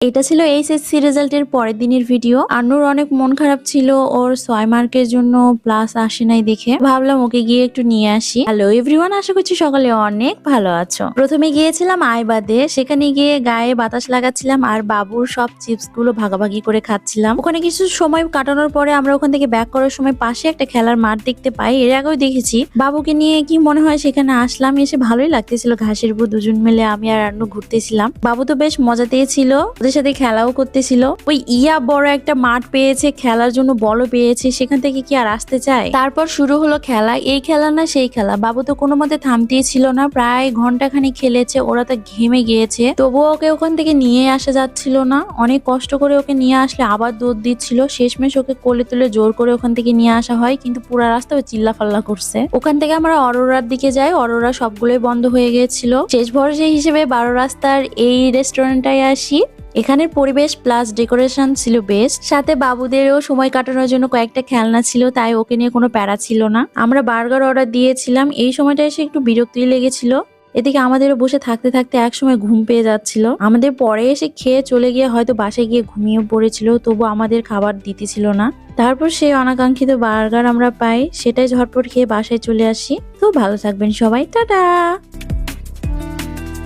এটা ছিল এইচএসসি রেজাল্টের পরের দিনের ভিডিও। আন্নুর অনেক মন খারাপ ছিল, ওর ছয় মার্কের জন্য প্লাস আসে নাই দেখে। ভাবলাম ওকে গিয়ে একটু নিয়ে আসি। হ্যালো এভরিওয়ান আশা করছি সকালে অনেক ভালো আছো। প্রথমে গিয়েছিলাম আইবাদে, সেখানে গিয়ে গায়ে বাতাস লাগাচ্ছিলাম আর বাবুর সব চিপসগুলো ভাগাভাগি করে খাচ্ছিলাম। ওখানে কিছু সময় কাটানোর পরে আমরা ওখান থেকে ব্যাক করার সময় পাশে একটা খেলার মাঠ দেখতে পাই। এর আগেও দেখেছি। বাবুকে নিয়ে কি মনে হয় সেখানে আসলাম, এসে ভালোই লাগতেছিল। ঘাসের উপর দুজন মিলে আমি আর আন্নু ঘুরতেছিলাম। বাবু তো বেশ মজাতেই ছিল। ওদের সাথে খেলাও করতেছিল। ওই ইয়া বড় একটা মাঠ পেয়েছে, খেলার জন্য বলও পেয়েছে, সেখান থেকে কি আর আসতে চায়? তারপর শুরু হলো খেলা, এই খেলা না সেই খেলা। বাবু তো কোনো মতে থামতেই ছিল না, প্রায় ঘন্টাখানি খেলেছে, ওরা তো ঘেমে গিয়েছে। তবুও ওকে ওখান থেকে নিয়ে আসা যাচ্ছিল না। অনেক কষ্ট করে ওকে নিয়ে আসলে আবার দৌড় দিচ্ছিল। শেষমেশ ওকে কোলে তুলে জোর করে ওখান থেকে নিয়ে আসা হয়, কিন্তু পুরো রাস্তা ও চিল্লা ফাল্লা করছে। ওখান থেকে আমরা অরোরার দিকে যাই, অরোরা সবগুলোই বন্ধ হয়ে গিয়েছিল। শেষ ভরসা হিসেবে বারো রাস্তার এই রেস্টুরেন্টটায় আসি। এখানের পরিবেশ প্লাস ডেকোরেশন ছিল বেস্ট সাথে বাবুদেরও সময় কাটানোর জন্য কয়েকটা খেলনা ছিল, তাই ওকে নিয়ে কোনো প্যারা ছিল না। আমরা বার্গার অর্ডার দিয়েছিলাম, এই সময়টা এসে একটু বিরক্তি লেগেছিল। এদিকে আমাদেরও বসে থাকতে থাকতে একসময় ঘুম পেয়ে যাচ্ছিল। আমাদের পরে এসে খেয়ে চলে গিয়ে হয়তো বাসায় গিয়ে ঘুমিয়ে পড়েছিল, তবু আমাদের খাবার দিতেছিল না। তারপর সেই অনাকাঙ্ক্ষিত বার্গার আমরা পাই, সেটাই ঝটপট খেয়ে বাসায় চলে আসি। তো ভালো থাকবেন সবাই, টাটা!